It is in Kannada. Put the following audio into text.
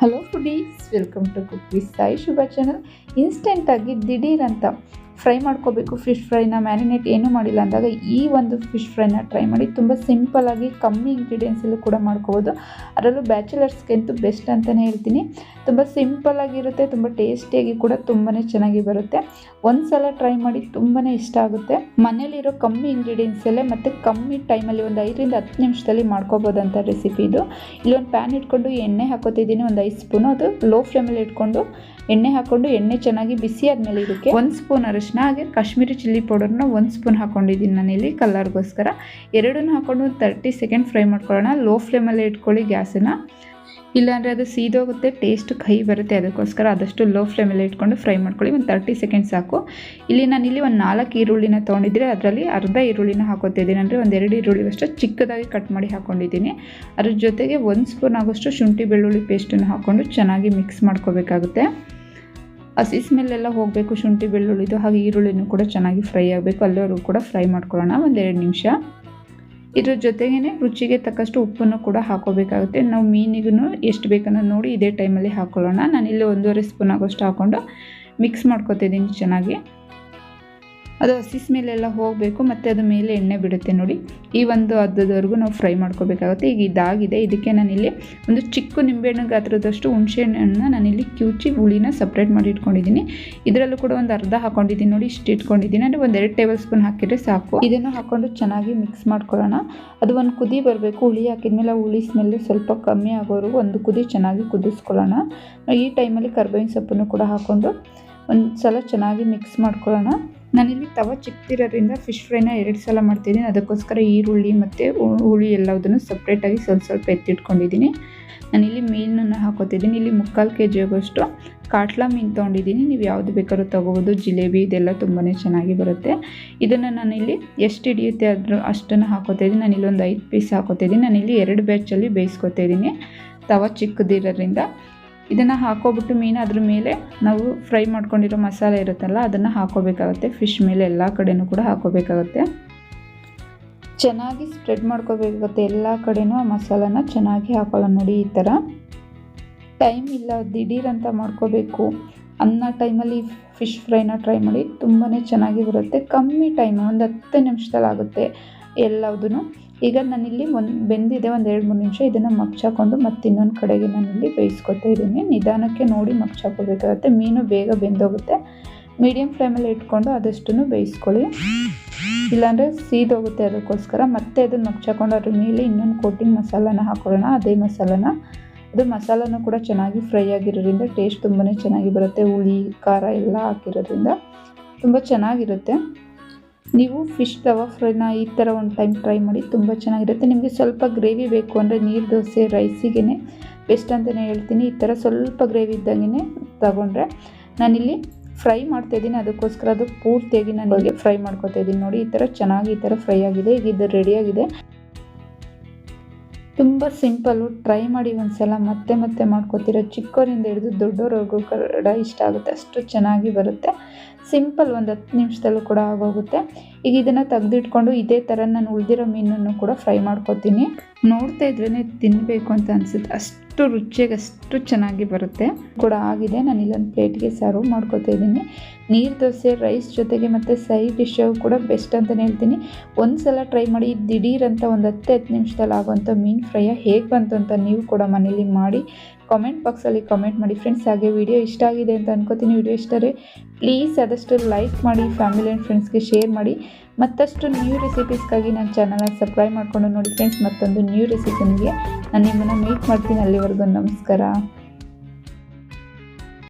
Hello foodies welcome to cook with Sai Shubha channel ಇನ್ಸ್ಟೆಂಟಾಗಿ ದಿಢೀರಂತ ಫ್ರೈ ಮಾಡ್ಕೋಬೇಕು. ಫಿಶ್ ಫ್ರೈನ ಮ್ಯಾರಿನೇಟ್ ಏನೂ ಮಾಡಿಲ್ಲ ಅಂದಾಗ ಈ ಒಂದು ಫಿಶ್ ಫ್ರೈನ ಟ್ರೈ ಮಾಡಿ ತುಂಬ ಸಿಂಪಲ್ಲಾಗಿ ಕಮ್ಮಿ ಇಂಗ್ರೀಡಿಯೆಂಟ್ಸಲ್ಲೂ ಕೂಡ ಮಾಡ್ಕೋಬೋದು. ಅದರಲ್ಲೂ ಬ್ಯಾಚುಲರ್ಸ್ಗಂತೂ ಬೆಸ್ಟ್ ಅಂತಲೇ ಹೇಳ್ತೀನಿ. ತುಂಬ ಸಿಂಪಲ್ಲಾಗಿರುತ್ತೆ ತುಂಬ ಟೇಸ್ಟಿಯಾಗಿ ಕೂಡ ತುಂಬಾ ಚೆನ್ನಾಗಿ ಬರುತ್ತೆ. ಒಂದು ಸಲ ಟ್ರೈ ಮಾಡಿ ತುಂಬಾ ಇಷ್ಟ ಆಗುತ್ತೆ. ಮನೇಲಿರೋ ಕಮ್ಮಿ ಇಂಗ್ರೀಡಿಯೆಂಟ್ಸಲ್ಲೇ ಮತ್ತು ಕಮ್ಮಿ ಟೈಮಲ್ಲಿ ಒಂದು ಐದರಿಂದ ಹತ್ತು ನಿಮಿಷದಲ್ಲಿ ಮಾಡ್ಕೋಬೋದಂಥ ರೆಸಿಪಿ ಇದು. ಇಲ್ಲೊಂದು ಪ್ಯಾನ್ ಇಟ್ಕೊಂಡು ಎಣ್ಣೆ ಹಾಕೋತಿದ್ದೀನಿ, ಒಂದು ಐದು ಸ್ಪೂನು ಅದು ಲೋ ಫ್ಲೇಮಲ್ಲಿ ಇಟ್ಕೊಂಡು ಎಣ್ಣೆ ಹಾಕ್ಕೊಂಡು ಎಣ್ಣೆ ಚೆನ್ನಾಗಿ ಬಿಸಿ ಆದಮೇಲೆ ಇದಕ್ಕೆ ಒಂದು ಸ್ಪೂನ್ ಅರಿಶಿನ, ಹಾಗೆ ಕಾಶ್ಮೀರಿ ಚಿಲ್ಲಿ ಪೌಡರ್ನ ಒಂದು ಸ್ಪೂನ್ ಹಾಕೊಂಡಿದ್ದೀನಿ ನಾನಿಲ್ಲಿ ಕಲರ್ಗೋಸ್ಕರ ಎರಡನ್ನೂ ಹಾಕ್ಕೊಂಡು ಒಂದು ಸೆಕೆಂಡ್ ಫ್ರೈ ಮಾಡ್ಕೊಳ್ಳೋಣ. ಲೋ ಫ್ಲೇಮಲ್ಲೇ ಇಟ್ಕೊಳ್ಳಿ ಗ್ಯಾಸನ್ನು. ಇಲ್ಲಾಂದರೆ ಅದು ಸೀದೋಗುತ್ತೆ ಟೇಸ್ಟ್ ಕಹಿ ಬರುತ್ತೆ ಅದಕ್ಕೋಸ್ಕರ ಆದಷ್ಟು ಲೋ ಫ್ಲೇಮಲ್ಲಿ ಇಟ್ಕೊಂಡು ಫ್ರೈ ಮಾಡ್ಕೊಳ್ಳಿ, ಒಂದು ತರ್ಟಿ ಸೆಕೆಂಡ್ ಸಾಕು. ಇಲ್ಲಿ ನಾನಿಲ್ಲಿ ಒಂದು ನಾಲ್ಕು ಈರುಳ್ಳಿನ ತೊಗೊಂಡಿದ್ರೆ ಅದರಲ್ಲಿ ಅರ್ಧ ಈರುಳ್ಳಿನ ಹಾಕೋತಿದ್ದೀನಿ, ಅಂದರೆ ಒಂದು ಎರಡು ಈರುಳ್ಳಿ ಅಷ್ಟು ಚಿಕ್ಕದಾಗಿ ಕಟ್ ಮಾಡಿ ಹಾಕ್ಕೊಂಡಿದ್ದೀನಿ ಅದ್ರ ಜೊತೆಗೆ ಒಂದು ಸ್ಪೂನ್ ಆಗೋಷ್ಟು ಶುಂಠಿ ಬೆಳ್ಳುಳ್ಳಿ ಪೇಸ್ಟನ್ನು ಹಾಕ್ಕೊಂಡು ಚೆನ್ನಾಗಿ ಮಿಕ್ಸ್ ಮಾಡ್ಕೋಬೇಕಾಗುತ್ತೆ. ಹಸಿ ಸ್ಮೆಲ್ಲೆಲ್ಲ ಹೋಗಬೇಕು, ಶುಂಠಿ ಬೆಳ್ಳುಳ್ಳಿದು ಹಾಗೆ ಈರುಳ್ಳಿನೂ ಕೂಡ ಚೆನ್ನಾಗಿ ಫ್ರೈ ಆಗಬೇಕು, ಅಲ್ಲಿವರೆಗೂ ಕೂಡ ಫ್ರೈ ಮಾಡ್ಕೊಳ್ಳೋಣ ಒಂದೆರಡು ನಿಮಿಷ. ಇದ್ರ ಜೊತೆಗೇ ರುಚಿಗೆ ತಕ್ಕಷ್ಟು ಉಪ್ಪನ್ನು ಕೂಡ ಹಾಕೋಬೇಕಾಗುತ್ತೆ. ನಾವು ಮೀನಿಗೂ ಎಷ್ಟು ಬೇಕನ್ನೋದು ನೋಡಿ ಇದೇ ಟೈಮಲ್ಲಿ ಹಾಕ್ಕೊಳ್ಳೋಣ ನಾನಿಲ್ಲಿ ಒಂದೂವರೆ ಸ್ಪೂನ್ ಆಗೋಷ್ಟು ಹಾಕ್ಕೊಂಡು ಮಿಕ್ಸ್ ಮಾಡ್ಕೊತಿದ್ದೀನಿ ಚೆನ್ನಾಗಿ. ಅದು ಹಸಿ ಮೇಲೆಲ್ಲ ಹೋಗಬೇಕು, ಮತ್ತು ಅದು ಮೇಲೆ ಎಣ್ಣೆ ಬಿಡುತ್ತೆ ನೋಡಿ. ಈ ಒಂದು ಅರ್ಧದವರೆಗೂ ನಾವು ಫ್ರೈ ಮಾಡ್ಕೋಬೇಕಾಗುತ್ತೆ. ಈಗ ಇದಾಗಿದೆ. ಇದಕ್ಕೆ ನಾನಿಲ್ಲಿ ಒಂದು ಚಿಕ್ಕ ನಿಂಬೆಹಣ್ಣು ಗಾತ್ರದಷ್ಟು ಹುಣಸೆಹಣ್ಣನ್ನು ನಾನಿಲ್ಲಿ ಕ್ಯೂಚಿ ಹುಳಿನ ಸಪ್ರೇಟ್ ಮಾಡಿ ಇಟ್ಕೊಂಡಿದ್ದೀನಿ. ಇದರಲ್ಲೂ ಕೂಡ ಒಂದು ಅರ್ಧ ಹಾಕೊಂಡಿದ್ದೀನಿ ನೋಡಿ, ಇಷ್ಟು ಇಟ್ಕೊಂಡಿದ್ದೀನಿ. ಅಂದರೆ ಒಂದು ಎರಡು ಟೇಬಲ್ ಸ್ಪೂನ್ ಹಾಕಿದರೆ ಸಾಕು. ಇದನ್ನು ಹಾಕ್ಕೊಂಡು ಚೆನ್ನಾಗಿ ಮಿಕ್ಸ್ ಮಾಡ್ಕೊಳ್ಳೋಣ. ಅದು ಒಂದು ಕುದಿ ಬರಬೇಕು. ಹುಳಿ ಹಾಕಿದ್ಮೇಲೆ ಹುಳಿ ಸ್ಮೆಲ್ ಸ್ವಲ್ಪ ಕಮ್ಮಿ ಆಗೋವರೆಗೂ ಒಂದು ಕುದಿ ಚೆನ್ನಾಗಿ ಕುದಿಸ್ಕೊಳ್ಳೋಣ. ಈ ಟೈಮಲ್ಲಿ ಕರ್ಬೇವಿನ ಸೊಪ್ಪನ್ನು ಕೂಡ ಹಾಕ್ಕೊಂಡು ಒಂದು ಸಲ ಚೆನ್ನಾಗಿ ಮಿಕ್ಸ್ ಮಾಡ್ಕೊಳ್ಳೋಣ. ನಾನಿಲ್ಲಿ ತವ ಚಿಕ್ಕದಿರೋದ್ರಿಂದ ಫಿಶ್ ಫ್ರೈನ ಎರಡು ಸಲ ಮಾಡ್ತಿದ್ದೀನಿ. ಅದಕ್ಕೋಸ್ಕರ ಈರುಳ್ಳಿ ಮತ್ತು ಹುಳಿ ಎಲ್ಲದನ್ನು ಸಪ್ರೇಟಾಗಿ ಸ್ವಲ್ಪ ಸ್ವಲ್ಪ ಎತ್ತಿಟ್ಕೊಂಡಿದ್ದೀನಿ. ನಾನಿಲ್ಲಿ ಮೀನನ್ನು ಹಾಕೋತಿದ್ದೀನಿ. ಇಲ್ಲಿ ಮುಕ್ಕಾಲು ಕೆ ಜಿ ಆಗೋಷ್ಟು ಕಾಟ್ಲಾ ಮೀನು ತೊಗೊಂಡಿದ್ದೀನಿ. ನೀವು ಯಾವುದು ಬೇಕಾದ್ರೂ ತೊಗೋಬೋದು. ಜಿಲೇಬಿ ಇದೆಲ್ಲ ತುಂಬಾ ಚೆನ್ನಾಗಿ ಬರುತ್ತೆ. ಇದನ್ನು ನಾನಿಲ್ಲಿ ಎಷ್ಟು ಹಿಡಿಯುತ್ತೆ ಅದ್ರ, ಅಷ್ಟನ್ನು ಹಾಕೋತಿದ್ದೀನಿ. ನಾನಿಲ್ಲಿ ಒಂದು ಐದು ಪೀಸ್ ಹಾಕೋತಿದ್ದೀನಿ. ನಾನಿಲ್ಲಿ ಎರಡು ಬ್ಯಾಚಲ್ಲಿ ಬೇಯಿಸ್ಕೊತಿದ್ದೀನಿ. ತವ ಚಿಕ್ಕದಿರೋದ್ರಿಂದ ಇದನ್ನು ಹಾಕೋಬಿಟ್ಟು ಮೀನು ಅದ್ರ ಮೇಲೆ ನಾವು ಫ್ರೈ ಮಾಡ್ಕೊಂಡಿರೋ ಮಸಾಲೆ ಇರುತ್ತಲ್ಲ, ಅದನ್ನು ಹಾಕೋಬೇಕಾಗುತ್ತೆ. ಫಿಶ್ ಮೇಲೆ ಎಲ್ಲ ಕಡೆನೂ ಕೂಡ ಹಾಕೋಬೇಕಾಗುತ್ತೆ. ಚೆನ್ನಾಗಿ ಸ್ಪ್ರೆಡ್ ಮಾಡ್ಕೋಬೇಕಾಗುತ್ತೆ ಎಲ್ಲ ಕಡೆನೂ ಆ ಮಸಾಲನ ಚೆನ್ನಾಗಿ ಹಾಕೋಲ್ಲ ನೋಡಿ ಈ ಥರ ಟೈಮ್ ಇಲ್ಲ, ದಿಢೀರ್ ಅಂತ ಮಾಡ್ಕೋಬೇಕು. ಅನ್ನ ಟೈಮಲ್ಲಿ ಫಿಶ್ ಫ್ರೈನ ಟ್ರೈ ಮಾಡಿ ತುಂಬಾ ಚೆನ್ನಾಗಿ ಬರುತ್ತೆ. ಕಮ್ಮಿ ಟೈಮ್ ಒಂದು ಹತ್ತು ನಿಮಿಷದಲ್ಲಿ ಆಗುತ್ತೆ. ಎಲ್ಲದೂ ಈಗ ನಾನಿಲ್ಲಿ ಒಂದು, ಬೆಂದಿದೆ ಒಂದು ಎರಡು ಮೂರು ನಿಮಿಷ ಇದನ್ನು ಮಗ್ಚಾಕೊಂಡು ಮತ್ತು ಇನ್ನೊಂದು ಕಡೆಗೆ ನಾನಿಲ್ಲಿ ಬೇಯಿಸ್ಕೊತಾ ಇದ್ದೀನಿ. ನಿಧಾನಕ್ಕೆ ನೋಡಿ ಮಗ್ಚಾಕೋಬೇಕಾಗುತ್ತೆ. ಮೀನು ಬೇಗ ಬೆಂದೋಗುತ್ತೆ. ಮೀಡಿಯಮ್ ಫ್ಲೇಮಲ್ಲಿ ಇಟ್ಕೊಂಡು ಅದಷ್ಟು ಬೇಯಿಸ್ಕೊಳ್ಳಿ. ಇಲ್ಲಾಂದರೆ ಸೀದೋಗುತ್ತೆ ಅದಕ್ಕೋಸ್ಕರ. ಮತ್ತೆ ಅದನ್ನು ಮಗ್ಚಾಕೊಂಡು ಅದ್ರ ಮೇಲೆ ಇನ್ನೊಂದು ಕೋಟಿಂಗ್ ಮಸಾಲಾನ ಹಾಕೊಳ್ಳೋಣ. ಅದೇ ಮಸಾಲಾನ. ಅದು ಮಸಾಲನೂ ಕೂಡ ಚೆನ್ನಾಗಿ ಫ್ರೈ ಆಗಿರೋದ್ರಿಂದ ಟೇಸ್ಟ್ ತುಂಬಾ ಚೆನ್ನಾಗಿ ಬರುತ್ತೆ. ಹುಳಿ, ಖಾರ ಎಲ್ಲ ಹಾಕಿರೋದ್ರಿಂದ ತುಂಬ ಚೆನ್ನಾಗಿರುತ್ತೆ. ನೀವು ಫಿಶ್ ತವಾ ಫ್ರೈನ ಈ ಥರ ಒಂದು ಟೈಮ್ ಟ್ರೈ ಮಾಡಿ ತುಂಬ ಚೆನ್ನಾಗಿರುತ್ತೆ. ನಿಮಗೆ ಸ್ವಲ್ಪ ಗ್ರೇವಿ ಬೇಕು ಅಂದರೆ ನೀರು, ದೋಸೆ ರೈಸಿಗೇ ಬೆಸ್ಟ್ ಅಂತಲೇ ಹೇಳ್ತೀನಿ. ಈ ಥರ ಸ್ವಲ್ಪ ಗ್ರೇವಿ ಇದ್ದಂಗೆ ತಗೊಂಡ್ರೆ ನಾನಿಲ್ಲಿ ಫ್ರೈ ಮಾಡ್ತಾ ಇದ್ದೀನಿ. ಅದಕ್ಕೋಸ್ಕರ ಅದು ಪೂರ್ತಿಯಾಗಿ ನಾನು ಫ್ರೈ ಮಾಡ್ಕೊತಾ ಇದ್ದೀನಿ ನೋಡಿ. ಈ ಥರ ಚೆನ್ನಾಗಿ ಈ ಥರ ಫ್ರೈ ಆಗಿದೆ. ಈಗ ಇದು ರೆಡಿಯಾಗಿದೆ ತುಂಬ ಸಿಂಪಲ್ಲು ಟ್ರೈ ಮಾಡಿ ಒಂದ್ಸಲ ಮತ್ತೆ ಮತ್ತೆ ಮಾಡ್ಕೋತಿರೋ. ಚಿಕ್ಕವರಿಂದ ಹಿಡಿದು ದೊಡ್ಡವ್ರವರೆಗೂ ಕೂಡ ಇಷ್ಟ ಆಗುತ್ತೆ, ಅಷ್ಟು ಚೆನ್ನಾಗಿ ಬರುತ್ತೆ. ಸಿಂಪಲ್ ಒಂದು ಹತ್ತು ನಿಮಿಷದಲ್ಲೂ ಕೂಡ ಆಗೋಗುತ್ತೆ. ಈಗ ಇದನ್ನು ತೆಗೆದಿಟ್ಕೊಂಡು ಇದೇ ಥರ ನಾನು ಉಳಿದಿರೋ ಮೀನನ್ನು ಕೂಡ ಫ್ರೈ ಮಾಡ್ಕೊತೀನಿ. ನೋಡ್ತಾ ಇದ್ರೇ ತಿನ್ನಬೇಕು ಅಂತ ಅನಿಸುತ್ತೆ. ಅಷ್ಟು ರುಚಿಯಾಗಿ, ಅಷ್ಟು ಚೆನ್ನಾಗಿ ಬರುತ್ತೆ. ಕೂಡ ಆಗಿದೆ. ನಾನು ಇಲ್ಲೊಂದು ಪ್ಲೇಟ್ಗೆ ಸರ್ವ್ ಮಾಡ್ಕೋತಾ ಇದ್ದೀನಿ. ನೀರು ದೋಸೆ, ರೈಸ್ ಜೊತೆಗೆ ಮತ್ತು ಸೈಡ್ ಡಿಶ್ಶು ಕೂಡ ಬೆಸ್ಟ್ ಅಂತಲೇ ಹೇಳ್ತೀನಿ. ಒಂದು ಸಲ ಟ್ರೈ ಮಾಡಿ. ದಿಢೀರಂತ ಒಂದು ಹತ್ತು ಹತ್ತು ನಿಮಿಷದಲ್ಲಿ ಆಗುವಂಥ ಮೀನು ಫ್ರೈಯ ಹೇಗೆ ಬಂತು ಅಂತ ನೀವು ಕೂಡ ಮನೇಲಿ ಮಾಡಿ. ಕಾಮೆಂಟ್ ಬಾಕ್ಸಲ್ಲಿ ಕಾಮೆಂಟ್ ಮಾಡಿ. ಫ್ರೆಂಡ್ಸ್ ಹಾಗೆ ವಿಡಿಯೋ ಇಷ್ಟ ಆಗಿದೆ ಅಂತ ಅನ್ಕೋತೀನಿ. ವಿಡಿಯೋ ಇಷ್ಟರೇ ಪ್ಲೀಸ್ ಆದಷ್ಟು ಲೈಕ್ ಮಾಡಿ ಫ್ಯಾಮಿಲಿ ಆ್ಯಂಡ್ ಫ್ರೆಂಡ್ಸ್ಗೆ ಶೇರ್ ಮಾಡಿ. ಮತ್ತಷ್ಟು ನ್ಯೂ ರೆಸಿಪೀಸ್ಗಾಗಿ ನನ್ನ ಚಾನಲ್ನ ಸಬ್ಸ್ಕ್ರೈಬ್ ಮಾಡ್ಕೊಂಡು ನೋಡಿ. ಫ್ರೆಂಡ್ಸ್ ಮತ್ತೊಂದು ನ್ಯೂ ರೆಸಿಪಿನಿಗೆ ನಾನು ನಿಮ್ಮನ್ನು ಮೀಟ್ ಮಾಡ್ತೀನಿ ಅಲ್ಲಿವರೆಗೂ. ನಮಸ್ಕಾರ.